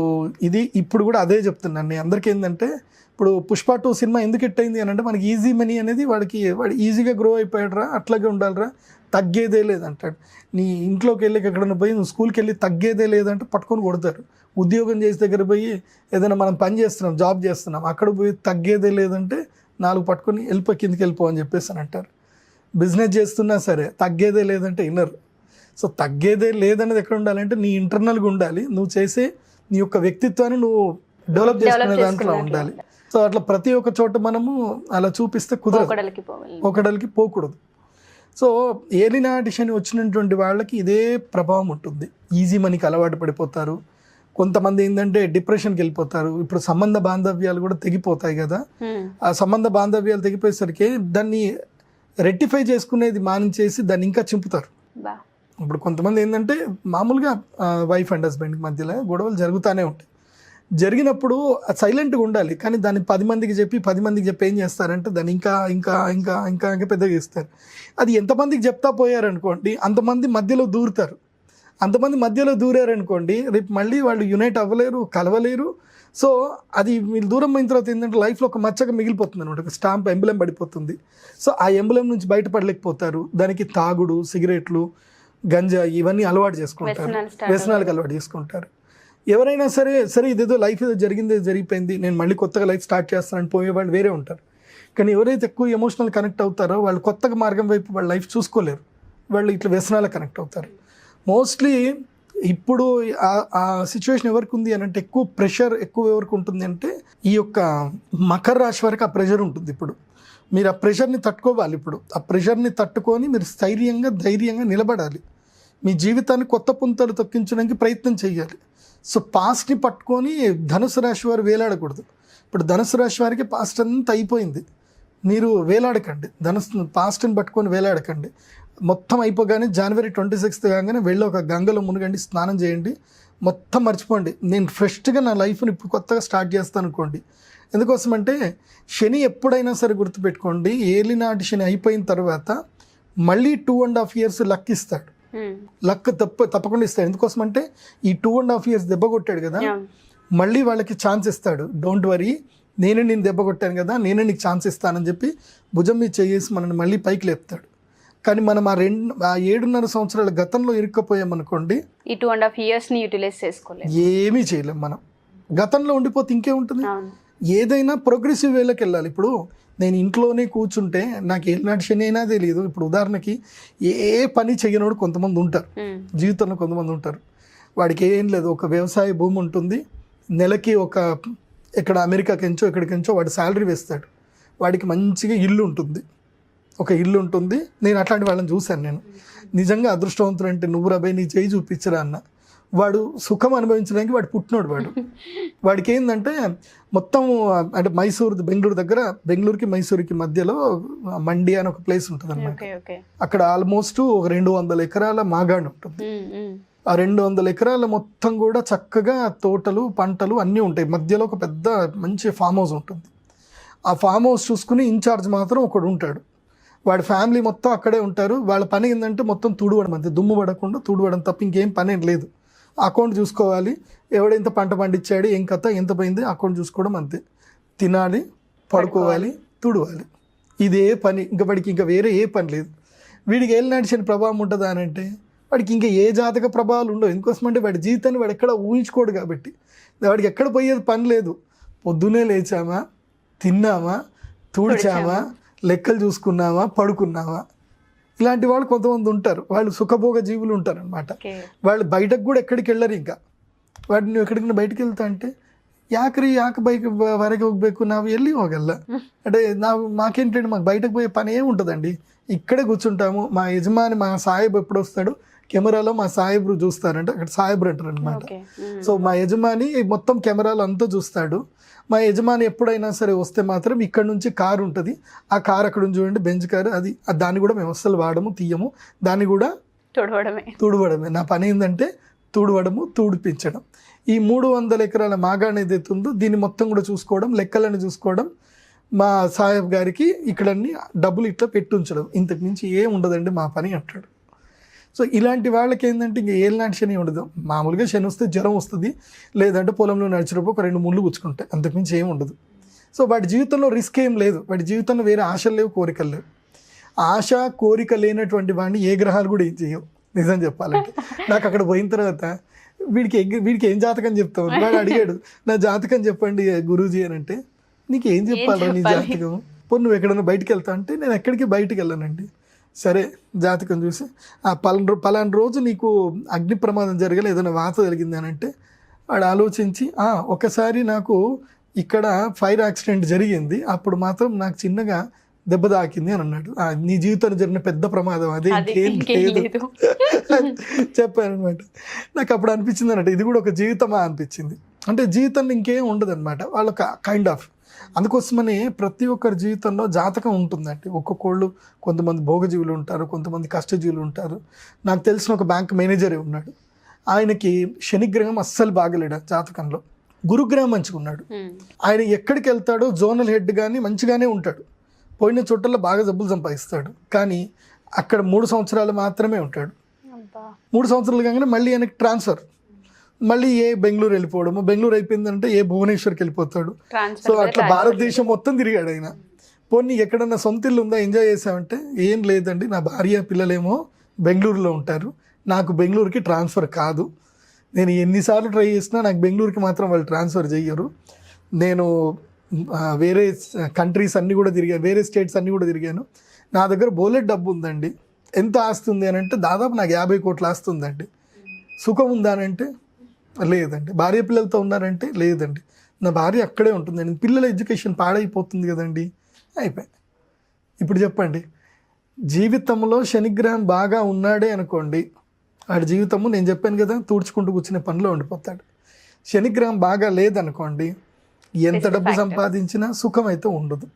ఇది ఇప్పుడు కూడా అదే చెప్తున్నాను నేను. అందరికీ ఏంటంటే ఇప్పుడు పుష్ప టూ సినిమా ఎందుకు హిట్ అయింది అని అంటే మనకి ఈజీ మనీ అనేది వాడికి వాడు ఈజీగా గ్రో అయిపోయాడురా అట్లాగే ఉండాలిరా తగ్గేదే లేదంటాడు. నీ ఇంట్లోకి వెళ్ళి ఎక్కడైనా పోయి నువ్వు స్కూల్కి వెళ్ళి తగ్గేదే లేదంటే పట్టుకొని కొడతారు. ఉద్యోగం చేసే దగ్గర పోయి ఏదైనా మనం పని చేస్తున్నాం జాబ్ చేస్తున్నాం అక్కడ పోయి తగ్గేదే లేదంటే నాలుగు పట్టుకొని వెళ్ళిపో కిందకి వెళ్ళిపో అని చెప్పేసి అని అంటారు. బిజినెస్ చేస్తున్నా సరే తగ్గేదే లేదంటే ఇన్నర్. సో తగ్గేదే లేదనేది ఎక్కడ ఉండాలంటే నీ ఇంటర్నల్గా ఉండాలి. నువ్వు చేసే నీ యొక్క వ్యక్తిత్వాన్ని నువ్వు డెవలప్ చేసుకునే దాంట్లో ఉండాలి. సో అట్లా ప్రతి ఒక్క చోట మనము అలా చూపిస్తే కుదరదు. ఒకడలికి పోకూడదు. సో ఏలినాటి శని వచ్చినటువంటి వాళ్ళకి ఇదే ప్రభావం ఉంటుంది. ఈజీ మనీకి అలవాటు పడిపోతారు. కొంతమంది ఏంటంటే డిప్రెషన్కి వెళ్ళిపోతారు. ఇప్పుడు సంబంధ బాంధవ్యాలు కూడా తెగిపోతాయి కదా. Hmm. ఆ సంబంధ బాంధవ్యాలు తెగిపోయేసరికి దాన్ని రెక్టిఫై చేసుకునేది మానించేసి దాన్ని ఇంకా చింపుతారు. ఇప్పుడు కొంతమంది ఏంటంటే మామూలుగా వైఫ్ అండ్ హస్బెండ్ మధ్యలో గొడవలు జరుగుతూనే ఉంటాయి. జరిగినప్పుడు సైలెంట్గా ఉండాలి. కానీ దాన్ని పది మందికి చెప్పి పది మందికి చెప్పి ఏం చేస్తారంటే దాన్ని ఇంకా ఇంకా ఇంకా ఇంకా ఇంకా పెద్దగా ఇస్తారు అది ఎంతమందికి చెప్తా పోయారనుకోండి అంతమంది మధ్యలో దూరుతారు. అంతమంది మధ్యలో దూరారనుకోండి రేపు మళ్ళీ వాళ్ళు యునైట్ అవ్వలేరు కలవలేరు. సో అది మీరు దూరం అయిన తర్వాత ఏంటంటే లైఫ్లో ఒక మచ్చగా మిగిలిపోతుంది అనమాట. ఒక స్టాంప్ ఎంబులం పడిపోతుంది. సో ఆ ఎంబులం నుంచి బయటపడలేకపోతారు. దానికి తాగుడు సిగరెట్లు గంజా ఇవన్నీ అలవాటు చేసుకుంటారు. వ్యసనాలకు అలవాటు చేసుకుంటారు. ఎవరైనా సరే సరే ఇదేదో లైఫ్ ఏదో జరిగింది జరిగిపోయింది నేను మళ్ళీ కొత్తగా లైఫ్ స్టార్ట్ చేస్తానని పోయే వాళ్ళు వేరే ఉంటారు. కానీ ఎవరైతే ఎక్కువ ఎమోషనల్ కనెక్ట్ అవుతారో వాళ్ళు కొత్తగా మార్గం వైపు వాళ్ళ లైఫ్ చూసుకోలేరు. వాళ్ళు ఇట్లా వ్యసనాలకు కనెక్ట్ అవుతారు. మోస్ట్లీ ఇప్పుడు ఆ- సిచ్యువేషన్ ఎవరికి ఉంది అని అంటే ఎక్కువ ప్రెషర్ ఎక్కువ ఎవరికి ఉంటుంది అంటే ఈ యొక్క మకర రాశి వరకు ఆ ప్రెషర్ ఉంటుంది ఇప్పుడు. మీరు ఆ ప్రెషర్ని తట్టుకోవాలి ఇప్పుడు. ఆ ప్రెషర్ని తట్టుకొని మీరు స్థైర్యంగా ధైర్యంగా నిలబడాలి. మీ జీవితాన్ని కొత్త పుంతలు తొక్కించడానికి ప్రయత్నం చేయాలి. సో పాస్ట్ని పట్టుకొని ధనుసు రాశి వారు వేలాడకూడదు. ఇప్పుడు ధనుసు రాశి వారికి పాస్ట్ అంతా అయిపోయింది. మీరు వేలాడకండి. ధనుసు పాస్ట్ని పట్టుకొని వేలాడకండి. మొత్తం అయిపోగానే జనవరి ట్వంటీ సిక్స్త్ కాగానే వెళ్ళి ఒక గంగలో మునగండి స్నానం చేయండి. మొత్తం మర్చిపోండి. నేను ఫ్రెష్గా నా లైఫ్ని ఇప్పుడు కొత్తగా స్టార్ట్ చేస్తాను అనుకోండి. ఎందుకోసం అంటే శని ఎప్పుడైనా సరే గుర్తుపెట్టుకోండి ఏలినాటి శని అయిపోయిన తర్వాత మళ్ళీ two and half years luck ఇస్తాడు. Hmm. లక్ తప్ప తప్పకుండా ఇస్తాడు. ఎందుకోసం అంటే ఈ టూ అండ్ హాఫ్ ఇయర్స్ దెబ్బ కొట్టాడు కదా. మళ్ళీ వాళ్ళకి ఛాన్స్ ఇస్తాడు. డోంట్ వరీ నేనే నేను దెబ్బ కొట్టాను కదా నేనే నీకు ఛాన్స్ ఇస్తానని చెప్పి భుజం మీద చేసి మనల్ని మళ్ళీ పైకి లేపుతాడు. కానీ మనం ఆ రెండు ఆ ఏడున్నర సంవత్సరాల గతంలో ఇరుక్కపోయామనుకోండి ఈ టూ అండ్ హాఫ్ ఇయర్స్ని యూటిలైజ్ చేసుకోలేదు ఏమీ చేయలేం మనం. గతంలో ఉండిపోతే ఇంకేముంటుంది ఏదైనా ప్రోగ్రెసివ్ వేలోకి వెళ్ళాలి. ఇప్పుడు నేను ఇంట్లోనే కూర్చుంటే నాకు ఏనాటి శని అయినా తెలియదు. ఇప్పుడు ఉదాహరణకి ఏ పని చేయనోడు కొంతమంది ఉంటారు. జీవితంలో కొంతమంది ఉంటారు. వాడికి ఏం లేదు. ఒక వ్యవసాయ భూమి ఉంటుంది. నెలకి ఒక ఇక్కడ అమెరికాకెంచో ఎక్కడికెంచో వాడు శాలరీ వేస్తాడు. వాడికి మంచిగా ఇల్లు ఉంటుంది. ఒక ఇల్లు ఉంటుంది. నేను అట్లాంటి వాళ్ళని చూశాను నేను. నిజంగా అదృష్టవంతుడు అంటే నువ్వు రబై నీ చేయి చూపించరా అన్న. వాడు సుఖం అనుభవించడానికి వాడు పుట్టినోడు వాడు. వాడికి ఏంటంటే మొత్తం అంటే మైసూరు బెంగళూరు దగ్గర బెంగళూరుకి మైసూరుకి మధ్యలో మండి అని ఒక ప్లేస్ ఉంటుంది ఓకే అక్కడ ఆల్మోస్ట్ ఒక రెండు వందల ఎకరాల మాగాణి ఉంటుంది. ఆ రెండు వందల ఎకరాల మొత్తం కూడా చక్కగా తోటలు పంటలు అన్నీ ఉంటాయి. మధ్యలో ఒక పెద్ద మంచి ఫామ్ హౌస్ ఉంటుంది. ఆ ఫామ్ హౌస్ చూసుకుని ఇన్ఛార్జ్ మాత్రం ఒకడు ఉంటాడు. వాడి ఫ్యామిలీ మొత్తం అక్కడే ఉంటారు. వాళ్ళ పని ఏంటంటే మొత్తం తుడవడం అంతే. దుమ్ము పడకుండా తుడవడం తప్ప ఇంకేం పని ఏం లేదు. అకౌంట్ చూసుకోవాలి. ఎవడెంత పంట పండించాడు ఏం కథ ఎంత పోయింది అకౌంట్ చూసుకోవడం అంతే. తినాలి పడుకోవాలి తుడవాలి. ఇదే పని. ఇంకా వాడికి ఇంకా వేరే ఏ పని లేదు. వీడికి ఏళ్ళు నడిచిన ప్రభావం ఉంటుందా అని అంటే వాడికి ఇంకా ఏ జాతక ప్రభావాలు ఉండవు. ఎందుకోసం అంటే వాడి జీవితాన్ని వాడు ఎక్కడ ఊహించుకోడు కాబట్టి. వాడికి ఎక్కడ పోయేది పని లేదు. పొద్దునే లేచామా? తిన్నామా? తుడిచామా? లెక్కలు చూసుకున్నామా? పడుకున్నామా? ఇలాంటి వాళ్ళు కొంతమంది ఉంటారు. వాళ్ళు సుఖభోగ జీవులు ఉంటారు అనమాట వాళ్ళు బయటకు కూడా ఎక్కడికి వెళ్ళరు ఇంకా. వాడిని నువ్వు ఎక్కడికి బయటకు వెళ్తా అంటే యాకరి యాక ಬೈಕ್ వరకు ಹೋಗ್ಬೇಕು ನಾವು ಎಲ್ಲಿ హోగల్ల అంటే నా మాకేంటంటే మాకు బయటకు పోయే పని ఏముంటుందండి ఇక్కడే కూర్చుంటాము. మా యజమాని మా సాహెబ్ ఎప్పుడు వస్తాడు కెమెరాలో మా సాहेబ్రు చూస్తారంటే. అక్కడ సాहेబ్రు అంటారు అనమాట సో మా యజమాని మొత్తం కెమెరాలు అంతా చూస్తాడు. మా యజమాని ఎప్పుడైనా సరే వస్తే మాత్రం ఇక్కడ నుంచి కారు ఉంటుంది. ఆ కారు అక్కడ నుంచి చూడండి బెంచ్ కారు. అది దాన్ని కూడా మేము అస్సలు వాడము తీయము. దాన్ని కూడా తుడవడమే. తుడవడమే. నా పని ఏంటంటే తుడవడము తుడిపించడం. ఈ మూడు వందల ఎకరాల మాగాణి ఏదైతే ఉందో దీన్ని మొత్తం కూడా చూసుకోవడం లెక్కలను చూసుకోవడం మా సాహెబ్ గారికి ఇక్కడన్ని డబ్బులు ఇట్లా పెట్టి ఉంచడం. ఇంతకు మించి ఏం ఉండదండి మా పని అంటాడు. సో ఇలాంటి వాళ్ళకి ఏంటంటే ఇంక ఏలాంటి శని ఉండదు. మామూలుగా శని వస్తే జ్వరం వస్తుంది. లేదంటే పొలంలో నడిచినప్పుడు ఒక రెండు ముళ్ళు గుచ్చుకుంటాయి. అంతకుమించి ఏం ఉండదు. సో వాడి జీవితంలో రిస్క్ ఏం లేదు. వాడి జీవితంలో వేరే ఆశలు లేవు కోరికలు లేవు. ఆశ కోరిక లేనటువంటి వాడిని ఏ గ్రహాలు కూడా ఏం చేయవు. నిజం చెప్పాలంటే. నాకు అక్కడ పోయిన తర్వాత వీడికి ఎగ్- వీడికి ఏం జాతకం చెప్తావు? వాడు అడిగాడు నా జాతకం చెప్పండి గురూజీ అని అంటే నీకు ఏం చెప్పాలి నీ? జాతకం? పో నువ్వు ఎక్కడైనా బయటికి వెళ్తా అంటే నేను ఎక్కడికి బయటికి వెళ్ళానండి. సరే జాతకం చూసి. ఆ పలానా పలానా రోజు నీకు అగ్ని ప్రమాదం జరగలే ఏదైనా వాత జరిగింది అని అంటే వాడు ఆలోచించి "ఆ, ఒకసారి నాకు ఇక్కడ ఫైర్ యాక్సిడెంట్ జరిగింది అప్పుడు మాత్రం నాకు చిన్నగా దెబ్బ తాకింది అని అన్నాడు. "ఆ, నీ జీవితంలో జరిగిన పెద్ద ప్రమాదం అదే ఇంకేం లేదు. చెప్పాను అనమాట నాకు అప్పుడు అనిపించింది అనమాట ఇది కూడా ఒక జీవితమా? అనిపించింది. అంటే జీవితంలో ఇంకేం ఉండదు అనమాట వాళ్ళొక కైండ్ ఆఫ్ అందుకోసమని ప్రతి ఒక్కరి జీవితంలో జాతకం ఉంటుందండి. ఒక్కొక్కళ్ళు కొంతమంది భోగజీవులు ఉంటారు కొంతమంది కష్టజీవులు ఉంటారు. నాకు తెలిసిన ఒక బ్యాంక్ మేనేజరే ఉన్నాడు. ఆయనకి శనిగ్రహం అస్సలు బాగలేడు జాతకంలో. గురుగ్రహం మంచిగున్నాడు. ఉమ్. ఆయన ఎక్కడికి వెళ్తాడో జోనల్ హెడ్ కానీ మంచిగానే ఉంటాడు. పోయిన చోట్ల బాగా జబ్బులు సంపాదిస్తాడు. కానీ అక్కడ మూడు సంవత్సరాలు మాత్రమే ఉంటాడు. మూడు సంవత్సరాలు కాగానే మళ్ళీ ఆయనకి ట్రాన్స్ఫర్. మళ్ళీ ఏ బెంగళూరు వెళ్ళిపోవడము? బెంగళూరు అయిపోయిందంటే ఏ భువనేశ్వర్కి వెళ్ళిపోతాడు? సో అట్లా. భారతదేశం మొత్తం తిరిగాడు ఆయన. పోనీ ఎక్కడన్నా సొంత ఇల్లు ఉందా? ఎంజాయ్ చేసామంటే ఏం లేదండి నా భార్య పిల్లలేమో బెంగళూరులో ఉంటారు. నాకు బెంగళూరుకి ట్రాన్స్ఫర్ కాదు. నేను ఎన్నిసార్లు ట్రై చేసినా నాకు బెంగళూరుకి మాత్రం వాళ్ళు ట్రాన్స్ఫర్ చెయ్యరు. నేను వేరే కంట్రీస్ అన్నీ కూడా తిరిగాను వేరే స్టేట్స్ అన్నీ కూడా తిరిగాను. నా దగ్గర బోలెట్ డబ్బు ఉందండి. ఎంత ఆస్తి ఉంది అని అంటే దాదాపు నాకు యాభై కోట్ల ఆస్తి ఉందండి సుఖం ఉందా అని అంటే లేదండి. భార్య పిల్లలతో ఉన్నారంటే లేదండి. నా భార్య అక్కడే ఉంటుందండి పిల్లల ఎడ్యుకేషన్ పాడైపోతుంది కదండి. అయిపోయి ఇప్పుడు చెప్పండి. జీవితంలో శనిగ్రహం బాగా ఉన్నాడే అనుకోండి. వాడి జీవితము నేను చెప్పాను కదా తుడుచుకుంటూ కూర్చునే పనిలో ఉండిపోతాడు. శనిగ్రహం బాగా లేదనుకోండి ఎంత డబ్బు సంపాదించినా సుఖం అయితే ఉండదు.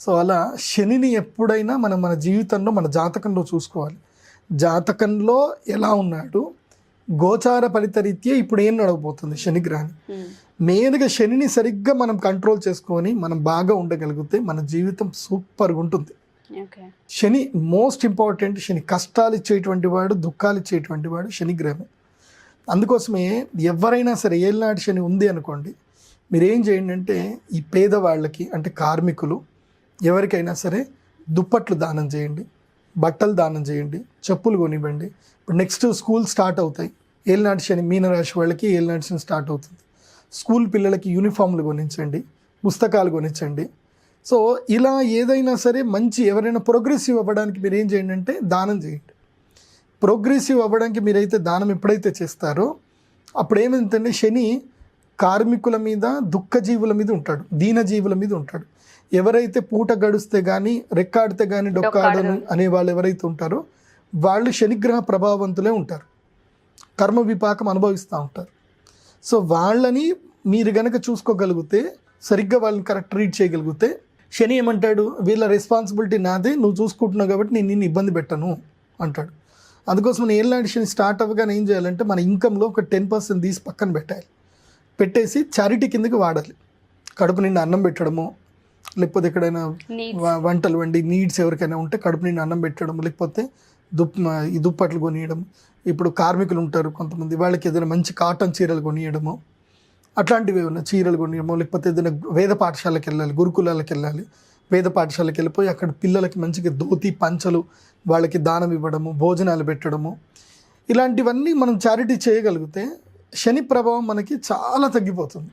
సో అలా శనిని ఎప్పుడైనా మనం మన జీవితంలో మన జాతకంలో చూసుకోవాలి. జాతకంలో ఎలా ఉన్నాడు? గోచార ఫలితరీత్యా ఇప్పుడు ఏం నడవబోతుంది శనిగ్రహాన్ని ఉమ్. మెయిన్గా శనిని సరిగ్గా మనం కంట్రోల్ చేసుకొని మనం బాగా ఉండగలిగితే మన జీవితం సూపర్గా ఉంటుంది. శని మోస్ట్ ఇంపార్టెంట్ శని కష్టాలు ఇచ్చేటువంటి వాడు దుఃఖాలు ఇచ్చేటువంటి వాడు శని గ్రహమే అందుకోసమే ఎవరైనా సరే ఏళ్ళనాటి శని ఉంది అనుకోండి మీరు ఏం చేయండి అంటే ఈ పేదవాళ్ళకి అంటే కార్మికులు ఎవరికైనా సరే దుప్పట్లు దానం చేయండి. బట్టలు దానం చేయండి చెప్పులు కొనివ్వండి. ఇప్పుడు నెక్స్ట్ స్కూల్ స్టార్ట్ అవుతాయి. ఏళ్ళనాటి శని మీనరాశి వాళ్ళకి ఏళ్ళనాటి శని స్టార్ట్ అవుతుంది. స్కూల్ పిల్లలకి యూనిఫామ్లు కొనించండి పుస్తకాలు కొనించండి సో ఇలా ఏదైనా సరే మంచి ఎవరైనా ప్రోగ్రెసివ్ అవ్వడానికి మీరు ఏం చేయండి అంటే దానం చేయండి. ప్రోగ్రెసివ్ అవ్వడానికి మీరైతే దానం ఎప్పుడైతే చేస్తారో అప్పుడు ఏమైందంటే శని కార్మికుల మీద దుఃఖజీవుల మీద ఉంటాడు దీనజీవుల మీద ఉంటాడు. ఎవరైతే పూట గడిస్తే కానీ రెక్కాడితే కానీ డొక్కాడను అనే వాళ్ళు ఎవరైతే ఉంటారో వాళ్ళు శనిగ్రహ ప్రభావవంతులే ఉంటారు. కర్మ విపాకం అనుభవిస్తూ ఉంటారు. సో వాళ్ళని మీరు గనక చూసుకోగలిగితే సరిగ్గా వాళ్ళని కరెక్ట్ ట్రీట్ చేయగలిగితే శని ఏమంటాడు? వీళ్ళ రెస్పాన్సిబిలిటీ నాదే నువ్వు చూసుకుంటున్నావు కాబట్టి నేను నిన్ను ఇబ్బంది పెట్టను అంటాడు. అందుకోసం ఏళ్ళనాటి శని స్టార్ట్ అవ్వగానే ఏం చేయాలంటే మన ఇన్కంలో ఒక టెన్ పర్సెంట్ తీసి పక్కన పెట్టాలి. పెట్టేసి చారిటీ కిందకి వాడాలి. కడుపు నిండా అన్నం పెట్టడము లేకపోతే ఎక్కడైనా వంటలు వండి నీడ్స్ ఎవరికైనా ఉంటే కడుపు నిండా అన్నం పెట్టడం లేకపోతే దుప్ ఈ దుప్పట్లు కొనియడం. ఇప్పుడు కార్మికులు ఉంటారు కొంతమంది వాళ్ళకి ఏదైనా మంచి కాటన్ చీరలు కొనియడము. అట్లాంటివి ఏమైనా చీరలు కొనియడము లేకపోతే ఏదైనా వేద పాఠశాలకు వెళ్ళాలి గురుకులాలకు వెళ్ళాలి. వేద పాఠశాలకు వెళ్ళిపోయి అక్కడ పిల్లలకి మంచిగా ధోతి పంచలు వాళ్ళకి దానం ఇవ్వడము భోజనాలు పెట్టడము. ఇలాంటివన్నీ మనం చారిటీ చేయగలిగితే శని ప్రభావం మనకి చాలా తగ్గిపోతుంది.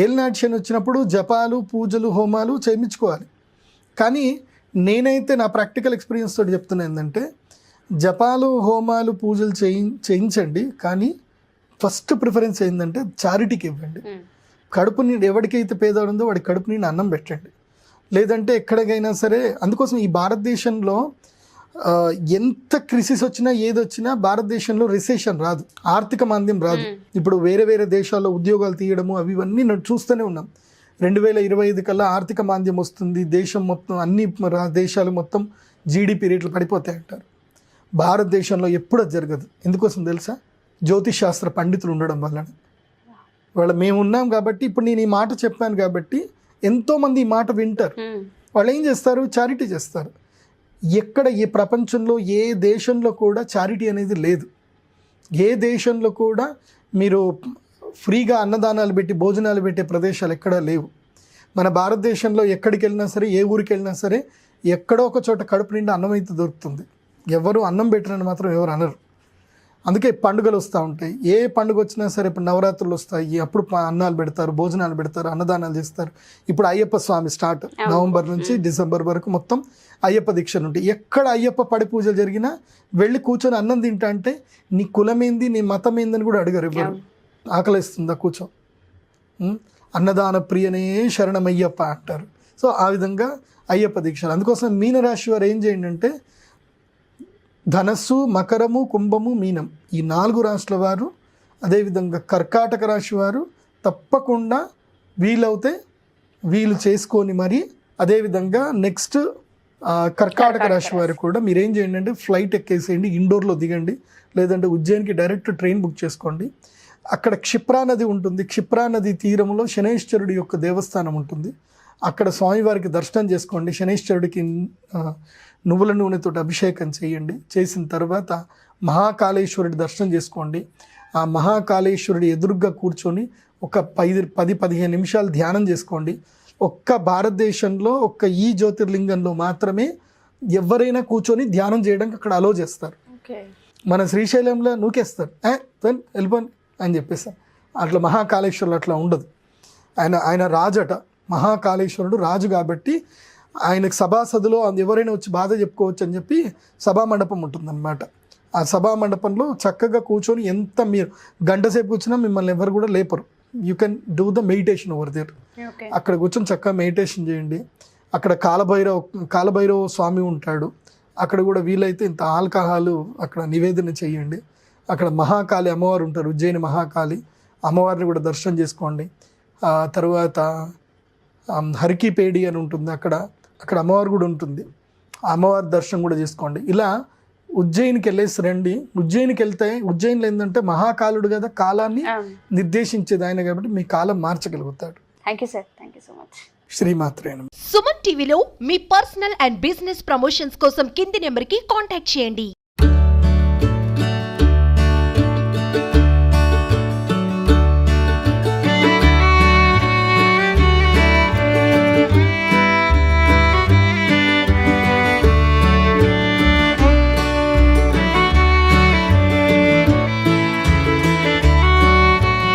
ఏలినాటి శని వచ్చినప్పుడు జపాలు పూజలు హోమాలు చేయించుకోవాలి కానీ నేనైతే నా ప్రాక్టికల్ ఎక్స్పీరియన్స్ తోటి చెప్తున్నా ఏంటంటే జపాలు హోమాలు పూజలు చేయి చేయించండి కానీ ఫస్ట్ ప్రిఫరెన్స్ ఏంటంటే చారిటీకి ఇవ్వండి. కడుపు నిండి ఎవరికైతే పేదవాడు ఉందో వాడి కడుపు నిండి అన్నం పెట్టండి లేదంటే ఎక్కడికైనా సరే అందుకోసం ఈ భారతదేశంలో ఎంత క్రిసిస్ వచ్చినా ఏది వచ్చినా భారతదేశంలో రిసెషన్ రాదు. ఆర్థిక మాంద్యం రాదు. ఇప్పుడు వేరే వేరే దేశాల్లో ఉద్యోగాలు తీయడము అవి ఇవన్నీ నేను చూస్తూనే ఉన్నాం. రెండు వేల ఇరవై ఐదు కల్లా ఆర్థిక మాంద్యం వస్తుంది. దేశం మొత్తం అన్ని దేశాలు మొత్తం జీడిపి రేట్లు పడిపోతాయి అంటారు భారతదేశంలో ఎప్పుడు అది జరగదు. ఎందుకోసం తెలుసా? జ్యోతిష్ శాస్త్ర పండితులు ఉండడం వలన. వాళ్ళ మేము ఉన్నాం కాబట్టి ఇప్పుడు నేను ఈ మాట చెప్పాను కాబట్టి ఎంతోమంది ఈ మాట వింటారు. వాళ్ళు ఏం చేస్తారు? చారిటీ చేస్తారు. ఎక్కడ ఈ ప్రపంచంలో ఏ దేశంలో కూడా చారిటీ అనేది లేదు. ఏ దేశంలో కూడా మీరు ఫ్రీగా అన్నదానాలు పెట్టి భోజనాలు పెట్టే ప్రదేశాలు ఎక్కడా లేవు. మన భారతదేశంలో ఎక్కడికి వెళ్ళినా సరే ఏ ఊరికి వెళ్ళినా సరే ఎక్కడో ఒక చోట కడుపు నిండా అన్నం అయితే దొరుకుతుంది. ఎవరు అన్నం పెట్టినని మాత్రం ఎవరు అనరు. అందుకే పండుగలు వస్తూ ఉంటాయి. ఏ పండుగ వచ్చినా సరే ఇప్పుడు నవరాత్రులు వస్తాయి. అప్పుడు అన్నాలు పెడతారు భోజనాలు పెడతారు అన్నదానాలు చేస్తారు. ఇప్పుడు అయ్యప్ప స్వామి స్టార్ట్ నవంబర్ నుంచి డిసెంబర్ వరకు మొత్తం అయ్యప్ప దీక్షలు ఉంటాయి. ఎక్కడ అయ్యప్ప పడి పూజ జరిగినా వెళ్ళి కూర్చొని అన్నం తింటా అంటే నీ కులమేంది నీ మతం ఏందని కూడా అడిగారు ఎవరు. ఆకలిస్తుందా కూర్చో? అన్నదాన ప్రియనే శరణమయ్యప్ప అంటారు. సో ఆ విధంగా అయ్యప్ప దీక్షలు. అందుకోసం మీనరాశి వారు ఏం చేయండి అంటే ధనస్సు మకరము కుంభము మీనం. ఈ నాలుగు రాశుల వారు అదేవిధంగా కర్కాటక రాశి వారు తప్పకుండా వీలవుతే వీలు చేసుకొని మరి అదేవిధంగా నెక్స్ట్ కర్కాటక రాశి వారు కూడా మీరు ఏం చేయండి అంటే ఫ్లైట్ ఎక్కేసేయండి ఇండోర్లో దిగండి లేదంటే ఉజ్జయిన్కి డైరెక్ట్ ట్రైన్ బుక్ చేసుకోండి. అక్కడ క్షిప్రా నది ఉంటుంది. క్షిప్రా నది తీరంలో శనేశ్వరుడి యొక్క దేవస్థానం ఉంటుంది. అక్కడ స్వామివారికి దర్శనం చేసుకోండి శనేశ్వరుడికి నువ్వుల నూనెతో అభిషేకం చేయండి. చేసిన తర్వాత మహాకాళేశ్వరుడి దర్శనం చేసుకోండి. ఆ మహాకాళేశ్వరుడి ఎదురుగ్గా కూర్చొని ఒక పది పది పదిహేను నిమిషాలు ధ్యానం చేసుకోండి. ఒక్క భారతదేశంలో ఒక్క ఈ జ్యోతిర్లింగంలో మాత్రమే ఎవరైనా కూర్చొని ధ్యానం చేయడానికి అక్కడ అలో చేస్తారు. మన శ్రీశైలంలో నూకేస్తారు. ఏ తన్ వెళ్ళిపోండి అని చెప్పేస్తారు అట్లా మహాకాళేశ్వరులు అట్లా ఉండదు. ఆయన ఆయన రాజట. మహాకాళేశ్వరుడు రాజు కాబట్టి ఆయనకు సభాసదులో ఎవరైనా వచ్చి బాధ చెప్పుకోవచ్చు అని చెప్పి సభా మండపం ఉంటుందన్నమాట. ఆ సభా మండపంలో చక్కగా కూర్చొని ఎంత మీరు గంట సేపు కూర్చున్నా మిమ్మల్ని ఎవరు కూడా లేపరు. You can do the meditation over there. అక్కడ కూర్చొని చక్కగా మెడిటేషన్ చేయండి. అక్కడ కాలభైరవ కాలభైరవ స్వామి ఉంటాడు. అక్కడ కూడా వీలైతే ఇంత ఆల్కహాలు అక్కడ నివేదన చేయండి. అక్కడ మహాకాళి అమ్మవారు ఉంటారు ఉజ్జయిని మహాకాళి. అమ్మవారిని కూడా దర్శనం చేసుకోండి. ఆ తర్వాత హరికిపేడి అని ఉంటుంది అక్కడ అక్కడ అమ్మవారు కూడా ఉంటుంది. అమ్మవారి దర్శనం కూడా చేసుకోండి. ఇలా ఉజ్జయినికి వెళ్ళేసి రండి. ఉజ్జయినికి వెళ్తే ఉజ్జయినిలో ఏంటంటే మహాకాలుడు కదా కాలాన్ని నిర్దేశించేది ఆయన కాబట్టి మీ కాలం మార్చగలుగుతాడు. Thank you sir thank you so much శ్రీమాత్రేణ Suman టీవీలో మీ పర్సనల్ అండ్ బిజినెస్ ప్రమోషన్స్ కోసం కింది నెంబర్కి కాంటాక్ట్ చేయండి.